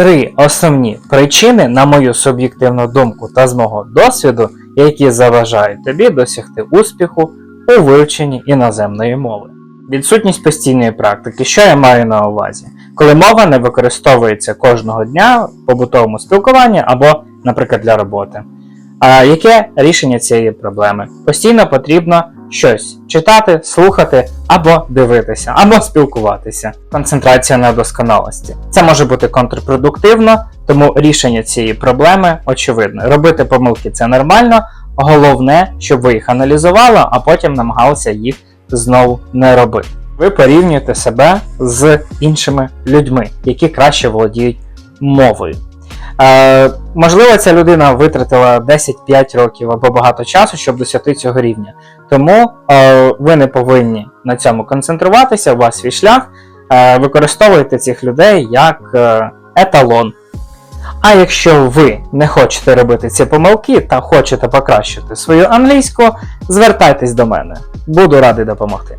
три основні причини, на мою суб'єктивну думку та з мого досвіду, які заважають тобі досягти успіху у вивченні іноземної мови. Відсутність постійної практики, що я маю на увазі, коли мова не використовується кожного дня в побутовому спілкуванні або, наприклад, для роботи. А яке рішення цієї проблеми? Постійно потрібно щось читати, слухати або дивитися, або спілкуватися. Концентрація на досконалості. Це може бути контрпродуктивно, тому рішення цієї проблеми очевидне. Робити помилки це нормально. Головне, щоб ви їх аналізували, а потім намагалися їх знову не робити. Ви порівнюєте себе з іншими людьми, які краще володіють мовою. Е, можливо, ця людина витратила 10-5 років або багато часу, щоб досягти цього рівня. Тому е, ви не повинні на цьому концентруватися, у вас свій шлях. Е, використовуйте цих людей як еталон. А якщо ви не хочете робити ці помилки та хочете покращити свою англійську, звертайтесь до мене. Буду радий допомогти.